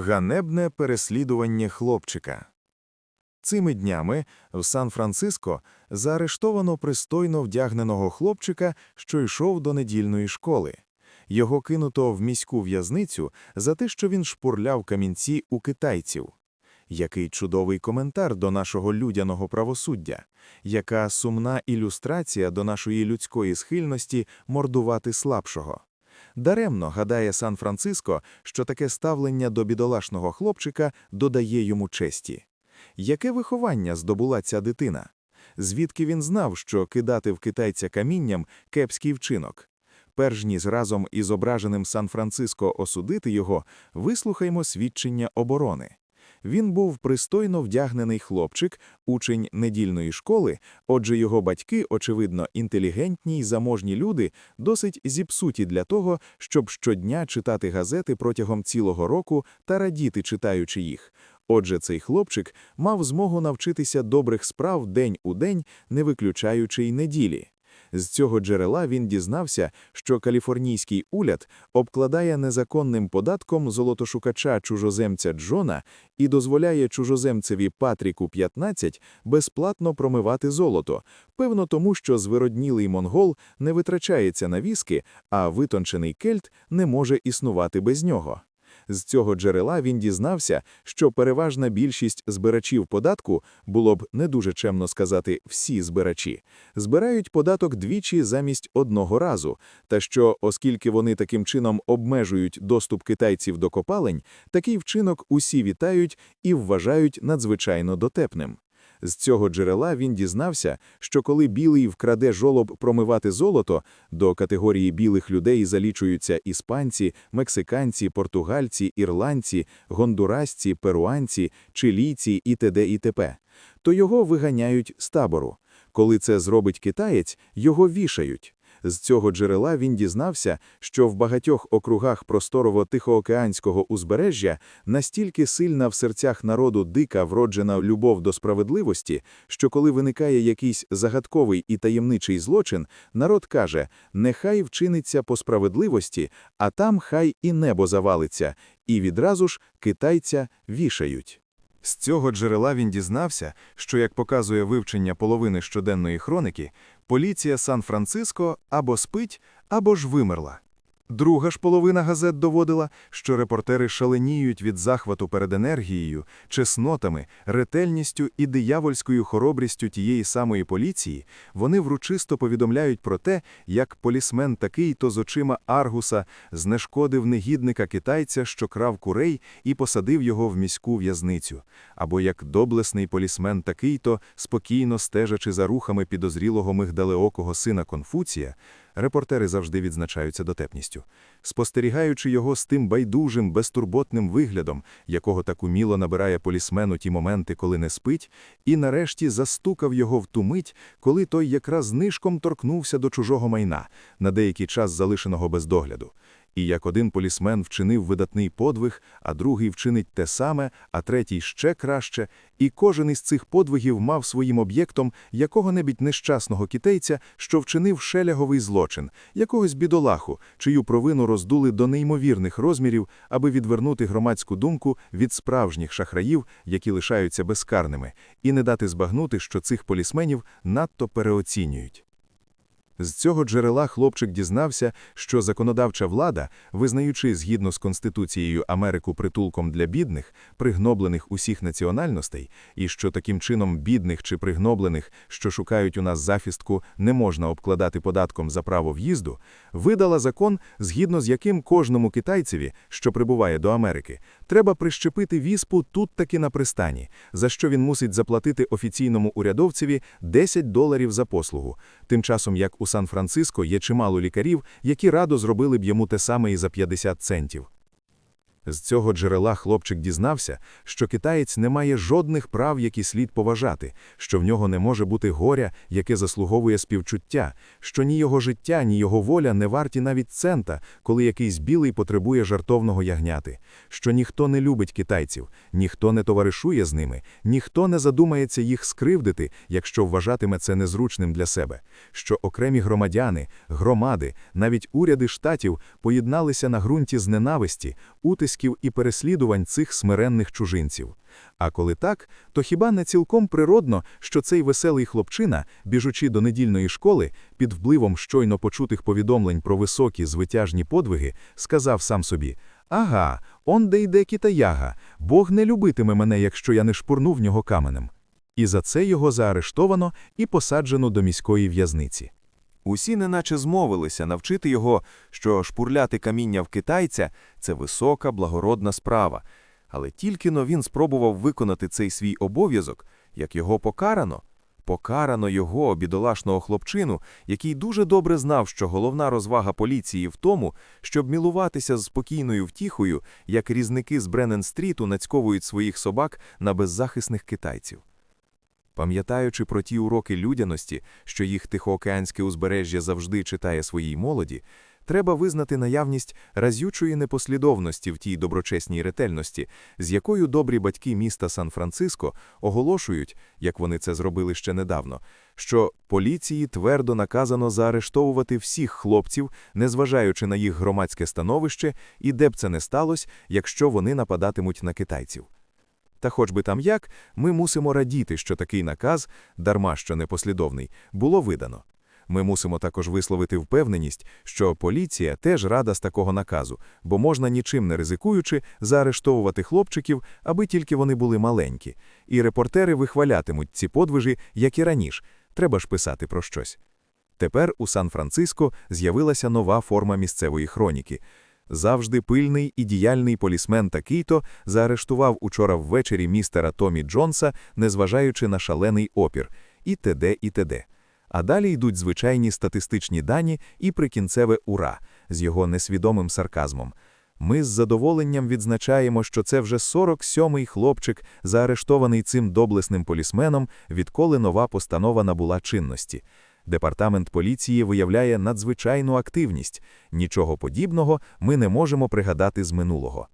Ганебне переслідування хлопчика. Цими днями в Сан-Франциско заарештовано пристойно вдягненого хлопчика, що йшов до недільної школи. Його кинуто в міську в'язницю за те, що він шпурляв камінці у китайців. Який чудовий коментар до нашого людяного правосуддя, яка сумна ілюстрація до нашої людської схильності мордувати слабшого. Даремно гадає Сан-Франциско, що таке ставлення до бідолашного хлопчика додає йому честі. Яке виховання здобула ця дитина? Звідки він знав, що кидати в китайця камінням кепський вчинок? Перш ніж разом із ображеним Сан-Франциско осудити його, вислухаймо свідчення оборони. Він був пристойно вдягнений хлопчик, учень недільної школи, отже, його батьки, очевидно, інтелігентні й заможні люди, досить зіпсуті для того, щоб щодня читати газети протягом цілого року та радіти, читаючи їх. Отже, цей хлопчик мав змогу навчитися добрих справ день у день, не виключаючи й неділі. З цього джерела він дізнався, що каліфорнійський уряд обкладає незаконним податком золотошукача чужоземця Джона і дозволяє чужоземцеві Патріку 15 безплатно промивати золото, певно тому, що звироднілий монгол не витрачається на віски, а витончений кельт не може існувати без нього. З цього джерела він дізнався, що переважна більшість збирачів податку, було б не дуже чемно сказати всі збирачі, збирають податок двічі замість одного разу, та що, оскільки вони таким чином обмежують доступ китайців до копалень, такий вчинок усі вітають і вважають надзвичайно дотепним. З цього джерела він дізнався, що коли білий вкраде жолоб промивати золото, до категорії білих людей залічуються іспанці, мексиканці, португальці, ірландці, гондурасці, перуанці, чилійці і т.д. і т.п., то його виганяють з табору. Коли це зробить китаєць, його вішають. З цього джерела він дізнався, що в багатьох округах просторово-тихоокеанського узбережжя настільки сильна в серцях народу дика вроджена любов до справедливості, що коли виникає якийсь загадковий і таємничий злочин, народ каже: нехай вчиниться по справедливості, а там хай і небо завалиться, і відразу ж китайця вішають. З цього джерела він дізнався, що, як показує вивчення половини щоденної хроники, поліція Сан-Франциско або спить, або ж вимерла. Друга ж половина газет доводила, що репортери шаленіють від захвату перед енергією, чеснотами, ретельністю і диявольською хоробрістю тієї самої поліції, вони вручисто повідомляють про те, як полісмен такий то з очима Аргуса знешкодив негідника китайця, що крав курей, і посадив його в міську в'язницю, або як доблесний полісмен такий то, спокійно стежачи за рухами підозрілого мигдалеокого сина Конфуція, Репортери завжди відзначаються дотепністю, спостерігаючи його з тим байдужим, безтурботним виглядом, якого так уміло набирає полісмен у ті моменти, коли не спить, і нарешті застукав його в ту мить, коли той якраз нишком торкнувся до чужого майна, на деякий час залишеного без догляду. І як один полісмен вчинив видатний подвиг, а другий вчинить те саме, а третій ще краще, і кожен із цих подвигів мав своїм об'єктом якого-небудь нещасного китайця, що вчинив шеляговий злочин, якогось бідолаху, чию провину роздули до неймовірних розмірів, аби відвернути громадську думку від справжніх шахраїв, які лишаються безкарними, і не дати збагнути, що цих полісменів надто переоцінюють. З цього джерела хлопчик дізнався, що законодавча влада, визнаючи згідно з Конституцією Америку притулком для бідних, пригноблених усіх національностей, і що таким чином бідних чи пригноблених, що шукають у нас захистку, не можна обкладати податком за право в'їзду, видала закон, згідно з яким кожному китайцеві, що прибуває до Америки, треба прищепити віспу тут таки на пристані, за що він мусить заплатити офіційному урядовцеві 10 доларів за послугу, тим часом як у Сан-Франциско є чимало лікарів, які радо зробили б йому те саме і за 50 центів. З цього джерела хлопчик дізнався, що китаєць не має жодних прав, які слід поважати, що в нього не може бути горя, яке заслуговує співчуття, що ні його життя, ні його воля не варті навіть цента, коли якийсь білий потребує жартовного ягняти, що ніхто не любить китайців, ніхто не товаришує з ними, ніхто не задумається їх скривдити, якщо вважатиме це незручним для себе, що окремі громадяни, громади, навіть уряди штатів поєдналися на ґрунті з ненависті, утиск обов'язків і переслідувань цих смиренних чужинців. А коли так, то хіба не цілком природно, що цей веселий хлопчина, біжучи до недільної школи, під впливом щойно почутих повідомлень про високі звитяжні подвиги, сказав сам собі «Ага, он де йде китаяга, Бог не любитиме мене, якщо я не шпурну в нього каменем». І за це його заарештовано і посаджено до міської в'язниці. Усі неначе змовилися навчити його, що шпурляти каміння в китайця – це висока, благородна справа. Але тільки но він спробував виконати цей свій обов'язок, як його покарано. Покарано його, бідолашного хлопчину, який дуже добре знав, що головна розвага поліції в тому, щоб мілуватися з спокійною втіхою, як різники з Бреннен-стріту нацьковують своїх собак на беззахисних китайців. Пам'ятаючи про ті уроки людяності, що їх тихоокеанське узбережжя завжди читає своїй молоді, треба визнати наявність разючої непослідовності в тій доброчесній ретельності, з якою добрі батьки міста Сан-Франциско оголошують, як вони це зробили ще недавно, що поліції твердо наказано заарештовувати всіх хлопців, незважаючи на їх громадське становище, і де б це не сталося, якщо вони нападатимуть на китайців. Та хоч би там як, ми мусимо радіти, що такий наказ, дарма що непослідовний, було видано. Ми мусимо також висловити впевненість, що поліція теж рада з такого наказу, бо можна нічим не ризикуючи заарештовувати хлопчиків, аби тільки вони були маленькі. І репортери вихвалятимуть ці подвижі, як і раніше. Треба ж писати про щось. Тепер у Сан-Франциско з'явилася нова форма місцевої хроніки. Завжди пильний і діяльний полісмен такий-то заарештував учора ввечері містера Томі Джонса, незважаючи на шалений опір, і т.д. і т.д. А далі йдуть звичайні статистичні дані і прикінцеве «ура» з його несвідомим сарказмом. Ми з задоволенням відзначаємо, що це вже 47-й хлопчик, заарештований цим доблесним полісменом, відколи нова постанова набула чинності. Департамент поліції виявляє надзвичайну активність. Нічого подібного ми не можемо пригадати з минулого.